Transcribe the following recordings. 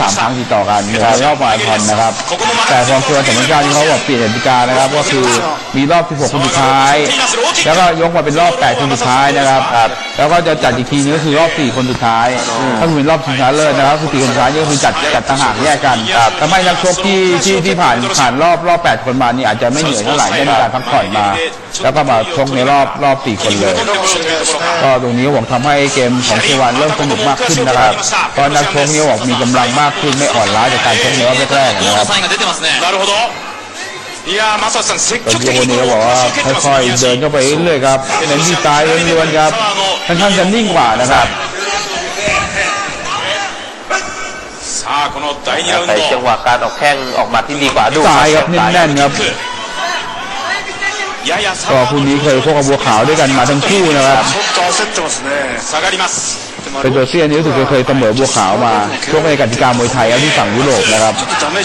สามครั้งติดต่อกันในรอบมาราธอนนะครับ แต่พอคือวันสำคัญที่เขาบอกเปลี่ยนกติกานะครับ ก็คือมีรอบ 16 คนสุดท้าย แล้วก็ยกมาเป็นรอบ 8 คนสุดท้ายนะครับ แล้วก็จะจัดอีกทีนึงก็คือรอบ 4 คนสุดท้าย ถ้าเป็นรอบชิงชนะเลิศนะครับคือ4คนสุดท้ายนี่ก็คือจัดจัดต่างหากแยกกันทำให้นักชกที่ที่ที่ผ่านผ่านรอบรอบ 8 คนมานี่อาจจะไม่เหนื่อยเท่าไหร่ได้มีการพักผ่อนมา แล้วก็มาชกในรอบรอบ 4 คนเลย ก็ตรงนี้ผมทำให้เกมของเทวันเริ่มสนุกมากขึ้นนะครับตอนนักชกนี่บอกมีกำลังมากากขึ้นไม่อ่อนล้าจากการชกเนื้อบแรกๆนะครับตอนโยนี่ก็บอกว่าค่อยๆเดินเข้าไปเรื่อยๆครับเน้นที่ตายล้วนๆครับค่อนข้างจะนิ่งกว่านะครับใส่จังหวะการออกแข้งออกมาที่ดีกว่าดูตายครับแน่นๆครับก็คู่นี้เคยพบกับบัวขาวด้วยกันมาทั้งคู่นะครับ เป็นโดเซียนนี่รู้สึกจะเคยเสมอบัวขาวมาช่วงในกติกามวยไทยเอาที่ฝั่งยุโรปนะครับ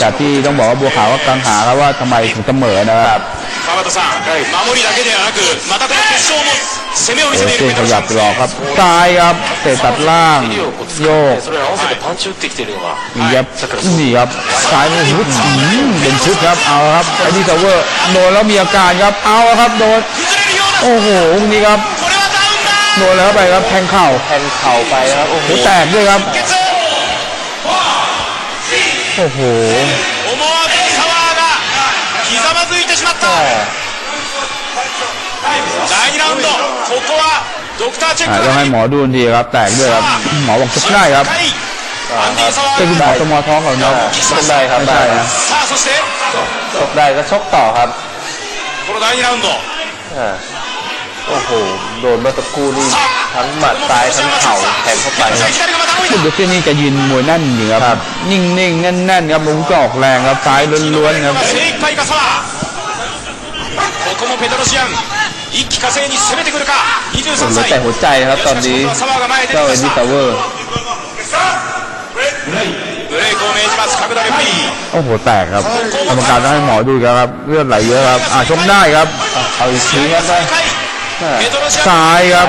จากที่ต้องบอกว่าบัวขาวกังหาครับว่าทำไมถึงเสมอนะครับเซียนขยับหลอกครับซ้ายครับเตะตัดล่างโยกนี่ครับนี่ครับซ้ายมันหุดเป็นชุดครับเอาครับไอ้นี่เซเวอร์โดนแล้วมีอาการครับเอาครับโดนโอ้โหนี่ครับ โดนแล้วไปครับแทงเข่าแทงเข่าไปนะครับโอ้โหแตกด้วยครับโอ้โหต้องให้หมอดูทีครับแตกด้วยครับหมอบอกชกได้ครับเป็นหมอสมอท้องของเราชกได้ครับได้นะชกได้ก็ชกต่อครับ โอ้โห โดนมาสักครู่นี่ทั้งหมัดซ้ายทั้งเข่าแทงเข้าไปคุณเดชนี่จะยืนมวยนั่นอยู่ครับ นิ่งๆแน่นๆครับมุมก็ออกแรงครับซ้ายล้วนๆครับ一気風に攻แต่หัวใจครับตอนนี้เจ้าเอ็นดี้ทาวเวอร์โอ้โหแตกครับกรรมการต้องให้หมอดูครับเลือดไหลเยอะครับอะชมได้ครับเอาอีกทีครับ ซ้ายครับ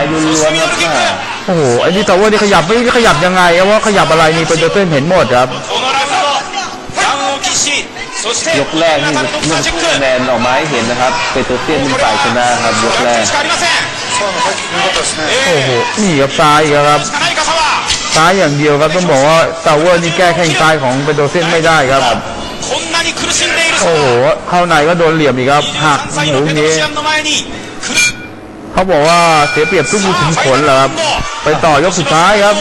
โอ้โหไอ้นี่ตาว่านี่ขยับไม่ขยับยังไงว่าขยับอะไรนี่เป็นเดเฟนเห็นหมดครับยกแรกนี่ลูคะแนนออกมาให้เห็นนะครับเป็นตัวเตียนเป็นฝ่ายชนะครับยกแรกโอ้โหนี่ครับซ้ายครับซ้ายอย่างเดียวครับต้องบอกว่าตาวเวอร์นี่แก้แข้งซ้ายของเปโดเซนไม่ได้ครับโอ้โหเข้าในก็โดนเหลี่ยมอีกครับหักหูนี้ เขาบอกว่าเสียเปรียบทุกถึงผลเหรอครับ ไปต่อยกสุดท้ายครับ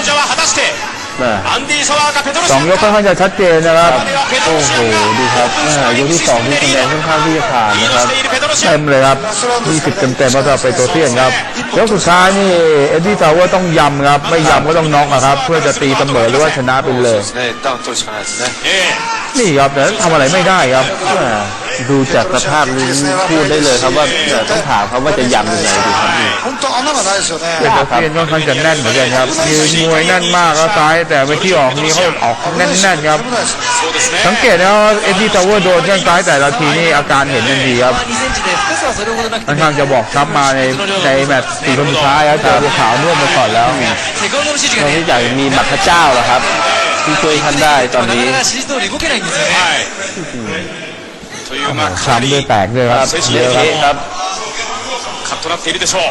สองยกค่อนข้างจะชัดเจนนะครับ โอ้โห ดูครับยกที่สองที่คะแนนค่อนข้างที่จะขาดนะครับเต็มเลยครับมีสิบเต็มเต็มแล้ไปตัวเตี้ยนครับยกสุดท้ายนี่เอ็ดดี้ซาวเวอร์ต้องยำครับ ไม่ยำก็ต้องน็อกนะครับ เพื่อจะตีเสมอหรือว่าชนะไปเลย นี่ครับแต่ทำอะไรไม่ได้ครับ ดูจากสภาพนี้พูดได้เลยครับว่าต้องถามเขาว่าจะยำยังไงดีครับนี่ครับเยนค่อนข้างจะแน่นเหมือนกันครับยืนมวยแน่นมากแล้วซ้าย แต่ไปที่ออกนี่เขาออกแน่นๆครับ สังเกตนะว่าเอ็ดดี้ทาวเวอร์โดนแข้งซ้ายแต่ละทีนี่อาการเห็นทันทีครับค่อนข้างจะบอกซ้ำมาในในแมตช์สี่คนสุดท้ายแล้วเจอบัวขาวนวดมาก่อนแล้วนอกจากมีบัตรพระเจ้าแล้วครับที่ช่วยท่านได้ตอนนี้ いんですよねはいというまあかなり ช้ำด้วยแตกด้วยครับ 精神 เยอะ 的 ครับ にカッとなっているでしょう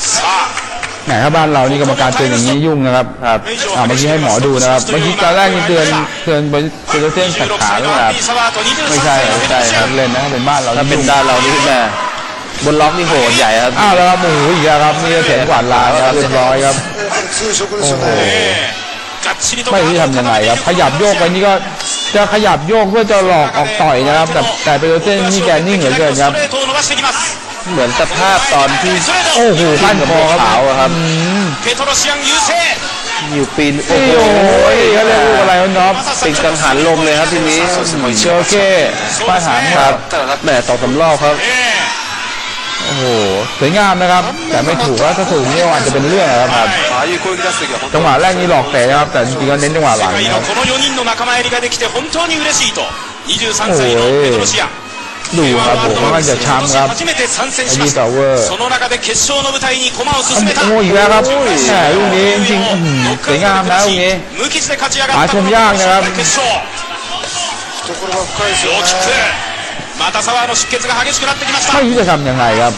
さあ แหมถ้าบ้านเรานี่กรรมการเตือนอย่างนี้ยุ่งนะครับครับอ่าเมื่อกี้ให้หมอดูนะครับ เมื่อกี้ตอนแรกนี่เตือนเตือนบนเตือนเส้นตัด 16 ขา 歳 หรือ の เป ア ล่า ンディ・サワーと23 ไม่ใช่ 歳の ไม่ ペト ใช่ ロシ ค ア รับ ン เล่นนะถ้าเป็นบ้านเรา ถ้าเป็นด้านเรานี่ขึ้นมาบนล็อกนี่โหดใหญ่ครับ อ้าวแล้วครับโอ้โหอีกแล้วครับนี่ก็เสียงกวาดลานครับเรียบร้อยครับ やっぱり通食ですよねええがっちりと ไม่รู้จะทำยังไงครับ ขยับโยกไปนี่ก็ จะขยับโยกเพื่อจะหลอกออกต่อยนะครับ แต่แต่เปโดเต้นนี่แกนิ่งเหลือเกินครับ เหมือนสภาพตอนที่โอ้โหขั้นคอขาวครับอยู่ปีนโอ้โหเขาเรียกอะไรน้องติดกังหันลมเลยครับทีนี้เชอเคป้าหางครับแหมต่อสำรอบครับ โอ้โหสวยงามนะครับ แต่ไม่ถูกว่าถ้าถูกนี่อาจจะเป็นเรื่องนะครับจังหวะแรกนี้หลอกแต่ครับแต่จริงๆก็เน้นจังหวะหลังโอ้โหดูครับผมมันจะช้ำครับไอ้ดีต่อเวอร์โอ้ยอีกแล้วครับแหมลูกนี้จริงๆสวยงามนะลูกนี้หาชมยากนะครับ また沢の出血が激しくなってきました ไม่รู้จะทำยังไงครับ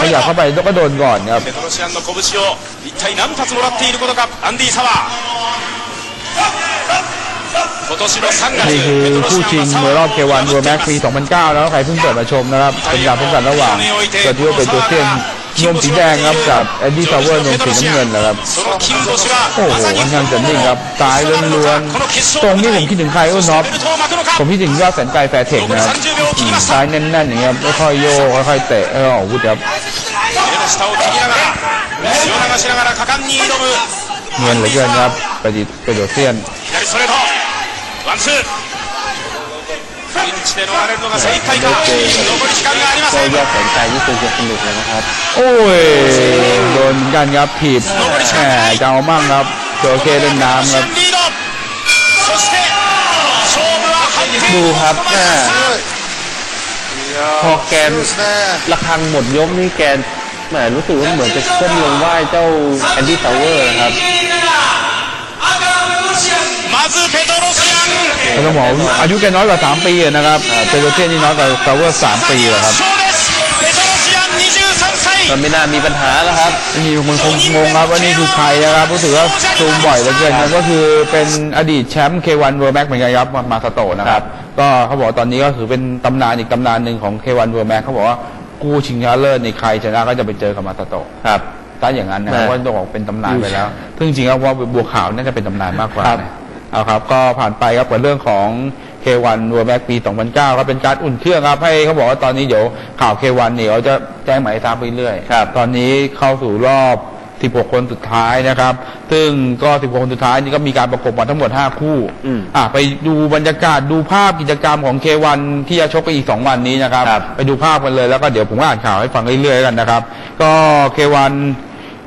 ขยับเข้าไปก็โดนก่อนครับ ペトロシアンの拳を一体何発もらっていることかアンディ・サワー今年の3月 นี่คือ ペトロ คู่ シ ชิ ア ง ンは มวยรอบ サ เค ワー วัน を รัวแม็กปี 2009 แล้วใครเพิ่งเปิดมาชมนะครับ เป็นการพบกันระหว่างเกิดที่ว่าเป็นตัวเส้น นมสีแดงครับกับแอนดี้ซาวเวอร์นมสีน้ำเงินนะครับโอ้โหค่อนข้างจะนิ่งครับซ้ายล้วนๆตรงนี้ผมคิดถึงใครโอ้น็อปผมคิดถึงยอดแสนไกลแฟร์เทคนะครับซ้ายแน่นๆอย่างเงี้ยค่อยโยกค่อยเตะเออวุฒิครับเงินเหลือเกินครับไปดิไปโดเซียนวันซ์ 振り道で逃れるのが精一杯か残り時間がありませんยอดแสงใจนี่คือจะสนุกเลยนะครับ โอ้ยโดนเหมือนกันครับผิดแหมเจ้ามั่งครับโอเคเล่นน้ำครับリードดูครับแมพอแกนระคังหมดยกนี่แกนแหมรู้สึกว่าเหมือนจะก้มลงไหว้เจ้าแอนดี้ทาวเวอร์นะครับ มาซูเปโตโรสิองบอกอายุแกน้อยกว่า 3 ปีนะครับเปโตรเซียนนี่น้อยกว่าซาเวอร์สามปีแล้วครับก็ไม่น่ามีปัญหาแล้วครับนี่คนคงงงครับว่านี่คือใครนะครับรู้สึกว่าซูมบ่อยเหลือเกินครัก็คือเป็นอดีตแชมป์ K1 World Max เหมือนกันครับมาสโตนะครับ ก็เขาบอกตอนนี้ก็คือเป็นตำนานอีกตำนานหนึ่งของ K1 World Max เขาบอกว่ากูชิงชนะเลิศในใครชนะก็จะไปเจอกับมาสโตครับถ้าอย่างนั้นนะครับว่าต้องบอกเป็นตำนานไปแล้วซึ่งจริงๆแล้วว่าบวกข่าวน่าจะเป็นตำนานมากกว่า เอาครับ ก็ผ่านไปครับกับเรื่องของ K1 World Max ปี 2009 ครับเป็นการอุ่นเครื่องครับ ให้เขาบอกว่าตอนนี้เดี๋ยวข่าว K1 เนี่ยเขาจะแจ้งหมายให้ทราบไปเรื่อยครับตอนนี้เข้าสู่รอบ 16 คนสุดท้ายนะครับ ซึ่งก็ 16 คนสุดท้ายนี่ก็มีการประกบมาทั้งหมด 5 คู่อืมอะไปดูบรรยากาศดูภาพกิจกรรมของ K1 ที่จะชกไปอีก 2 วันนี้นะครับ ครับ ไปดูภาพกันเลยแล้วก็เดี๋ยวผมก็อ่านข่าวให้ฟังเรื่อยๆกันนะครับ ก็ K1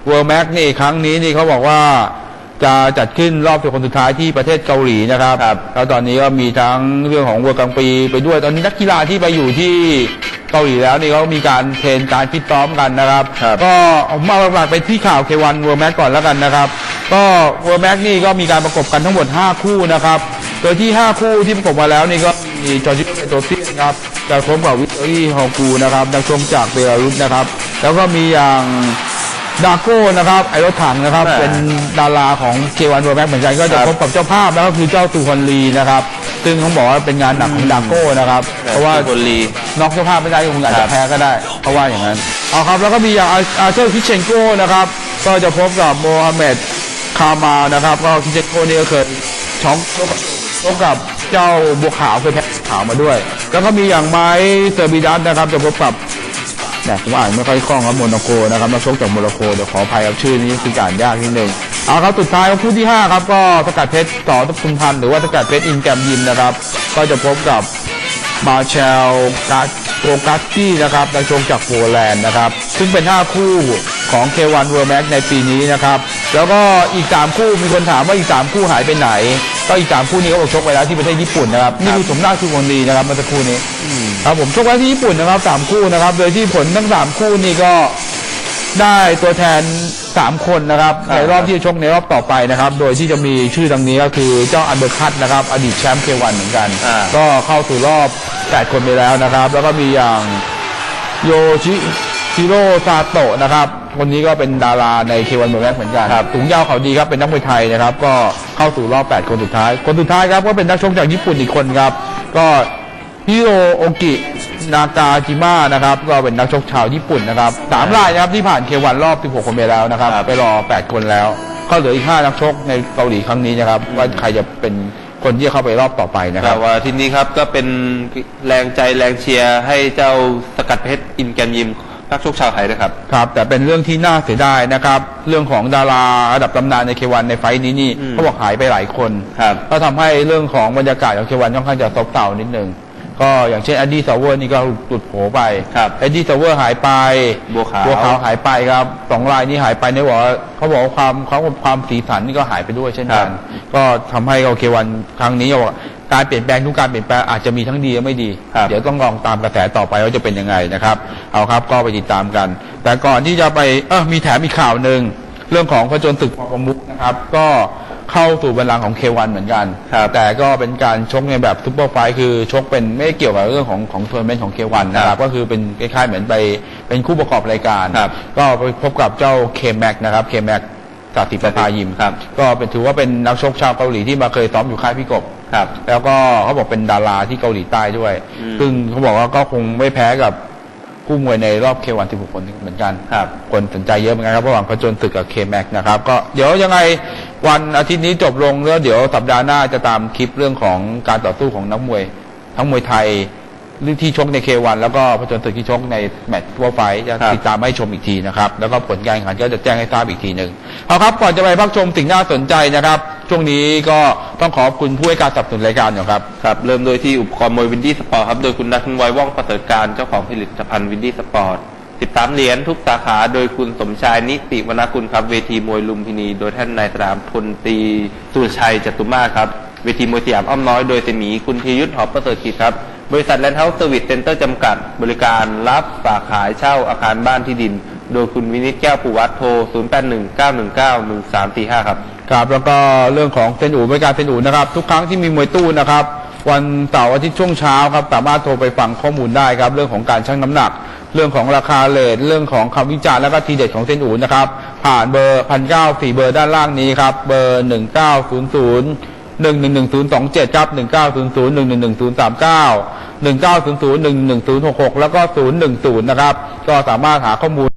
World Max นี่ครั้งนี้นี่เขาบอกว่า จะจัดขึ้นรอบสิบคนสุดท้ายที่ประเทศเกาหลีนะครับครับแล้วตอนนี้ก็มีทั้งเรื่องของเวอร์กลางปีไปด้วย ตอนนี้นักกีฬาที่ไปอยู่ที่เกาหลีแล้วนี่เขามีการเทรนการฟิตซ้อมกันนะครับครับก็เอามาหลักๆไปที่ข่าว K1 World Max ก่อนแล้วกันนะครับ ก็ World Max นี่ก็มีการประกบกันทั้งหมด 5 คู่นะครับ โดยที่ 5 คู่ที่ประกบมาแล้วนี่ก็มีจอร์จิโอโตเซียนครับจะพบกับวิกตอรี่ฮอลกูนะครับนักชมจากเบลารุสนะครับ แล้วก็มีอย่าง ดาโก้นะครับไอรถถังนะครับอ่าเป็นดาราของ K1 World Max เหมือนกันก็จะครับพบกับเจ้าภาพแล้วก็คือเจ้าตูฮอนลีนะครับ ซึ่งเขาบอกว่าเป็นงานหนักของดาโก้นะครับเพราะว่าคนลีน็อกเจ้าภาพไม่ได้ก็คงอาจครัจะบ แพ้ก็ได้เพราะว่าอย่างนั้นเอาครับแล้วก็มีอย่างอาอาเชอร์คิเชนโกนะครับ ก็จะพบกับโมฮัมเหม็ดคามานะครับ ก็คิเชนโกนี่ก็เคยช้องชกกับเจ้าบัวขาวเคยแพ้บัวขาวมาด้วย แล้วก็มีอย่างไม้เซอร์บิดัสนะครับ จะพบกับ แต่ผมอ่านไม่ค่อยคล่องครับโมนาโกนะครับมาชกจากโมนาโกเดี๋ยวขออภัยครับชื่อนี้คือการยากนิดนึงเอาครับสุดท้ายคู่ที่ห้าครับ ก็สกัดเพชรต่อทุกคุณพันธ์หรือว่าสกัดเพชรอินแกรมยิมนะครับ ก็จะพบกับมาเชลกา โกกัสกี้นะครับนักชกจากโปแลนด์นะครับ ซึ่งเป็น 5 คู่ของ K1 World Max ในปีนี้นะครับ แล้วก็อีก 3 คู่มีคนถามว่าอีก 3 คู่หายไปไหน ก็อีก 3 คู่นี้เขาบอกชกไปแล้วที่ประเทศญี่ปุ่นนะครับ นี่คือสมนาคือคนดีนะครับเมื่อสักครู่นี้ครับผมชกไว้ที่ญี่ปุ่นนะครับ 3 คู่นะครับ โดยที่ผลทั้ง 3 คู่นี้ก็ได้ตัวแทน 3 คนนะครับครับในรอบที่จะชกในรอบต่อไปนะครับ โดยที่จะมีชื่อดังนี้ก็คือเจ้าอันเดอร์คัตนะครับ อดีตแชมป์เควันเหมือนกัน อ่า ก็เข้าสู่รอบ 8 คนไปแล้วนะครับ แล้วก็มีอย่างโยชิชิโร่ซาโตะนะครับ คนนี้ก็เป็นดาราในเควันเมืองแรกเหมือนกันถุงยาวเขาดีครับเป็นนักมวยไทยนะครับ ก็เข้าสู่รอบ 8 คนสุดท้าย คนสุดท้ายครับก็เป็นนักชกจากญี่ปุ่นอีกคนครับ ก็ฮิโรโอกิ นากาจิมะนะครับก็เป็นนักชกชาวญี่ปุ่นนะครับสามรายนะครับที่ผ่านเควันรอบ 16 คนไปแล้วนะครับครับ ไปรอ 8 คนแล้ว ก็เหลืออีก 5 นักชกในเกาหลีครั้งนี้นะครับว่าใครจะเป็นคนที่จะเข้าไปรอบต่อไปนะคแต่รับว่าทีนี้ครับก็เป็นแรงใจแรงเชียร์ให้เจ้าสกัดเพชรอินแกรมยิมนักชกชาวไทยนะครับครับ แต่เป็นเรื่องที่น่าเสียดายนะครับ เรื่องของดาราระดับตำนานในเควันในไฟท์นี้นี่อืมเขาบอกหายไปหลายคนครับก็ทำให้เรื่องของบรรยากาศของเควันค่อนข้างจะซบเซานิดนึง ก็อย่างเช่นแอดดี้ซาวเวอร์นี่ก็หลุดโผไปครับแอดดี้ซาวเวอร์หายไปบัวขาวบัวขาวหายไปครับสองรายนี้หายไปเนี่ยบอกว่าเขาบอกว่าความเขาความสีสันนี่ก็หายไปด้วยเช่นกัน ก็ทำให้โอเควันครั้งนี้บอกว่าการเปลี่ยนแปลงทุกการเปลี่ยนแปลงอาจจะมีทั้งดีและไม่ดีครับเดี๋ยวต้องลองตามกระแสต่อไปว่าจะเป็นยังไงนะครับ เอาครับก็ไปติดตามกัน แต่ก่อนที่จะไปเออมีแถมอีกข่าวหนึ่งเรื่องของพระจนศึกปอประมุกนะครับ ก็ เข้าสู่บัลลังก์ของเควันเหมือนกันครับแต่ก็เป็นการชกในแบบซุปเปอร์ไฟท์คือชกเป็นไม่เกี่ยวกับเรื่องของของทัวร์นาเมนต์ของเควันนะครับก็คือเป็นคล้ายๆเหมือนไปเป็นคู่ประกอบรายการครับก็ไปพบกับเจ้าเคแม็กนะครับเคแม็กสาธิประภายิมครับ ก็เป็นถือว่าเป็นนักชกชาวเกาหลีที่มาเคยซ้อมอยู่ค่ายพี่กบครับ แล้วก็เขาบอกเป็นดาราที่เกาหลีใต้ด้วยอืมซึ่งเขาบอกว่าก็คงไม่แพ้กับ คู่มวยในรอบเควัน16คนเหมือนกันครับคนสนใจเยอะเหมือนกันครับระหว่างพจนศึกกับเคแม็กนะครับ ก็เดี๋ยวยังไงวันอาทิตย์นี้จบลงแล้วเดี๋ยวสัปดาห์หน้าจะตามคลิปเรื่องของการต่อสู้ของนักมวย ทั้งมวยไทยหรือ ที่ชกในเควันแล้วก็พจนศึกที่ชกในแมตช์ทั่วไฟท์จะครับติดตามให้ชมอีกทีนะครับ แล้วก็ผลการแข่งขันก็จะแจ้งให้ทราบอีกทีหนึ่งเอาครับก่อนจะไปพักชมสิ่งน่าสนใจนะครับ ช่วงนี้ก็ต้องขอบคุณผู้ให้การสนับสนุนรายการนะครับครับ เริ่มโดยที่อุปกรณ์มวยวินดี้สปอร์ตครับโดยคุณนัทไวยว่องประเสริฐการเจ้าของผลิตภัณฑ์วินดี้สปอร์ต13เหรียญทุกสาขาโดยคุณสมชายนิติวรรณกุลครับ เวทีมวยลุมพินี โดยท่านนายสนามพลตรีสุรชัยจตุมาศครับเวทีมวยสยามอ้อมน้อยโดยเสมีคุณธียุทธหอมประเสริฐกิจครับ บริษัทแลนด์เฮาส์เซอร์วิสเซ็นเตอร์จำกัด บริการรับฝากขายเช่าอาคารบ้านที่ดิน โดยคุณวินิจแก้วปูวัฒน์โทร 0819191345 ครับ ครับ แล้วก็เรื่องของเซนอูบริการเซนอูนะครับ ทุกครั้งที่มีมวยตู้นะครับ วันเสาร์อาทิตย์ช่วงเช้าครับ สามารถโทรไปฟังข้อมูลได้ครับ เรื่องของการชั่งน้ำหนัก เรื่องของราคาเลทเรื่องของคำวิจารณ์แล้วก็ทีเด็ดของเซนอูนะครับ ผ่านเบอร์พันเก้าสี่เบอร์ด้านล่างนี้ครับ เบอร์หนึ่งเก้าศูนย์ศูนย์ หนึ่งหนึ่งหนึ่งศูนย์สองเจ็ดครับหนึ่งเก้าศูนย์ศูนย์หนึ่งหนึ่งหนึ่งศูนย์สามเก้าหนึ่งเก้าศูนย์ศูนย์หนึ่งหนึ่งศูนย์หกหกแล้วก็ศูนย์หนึ่งศูนย์นะครับ ก็สามารถหาข้อมูล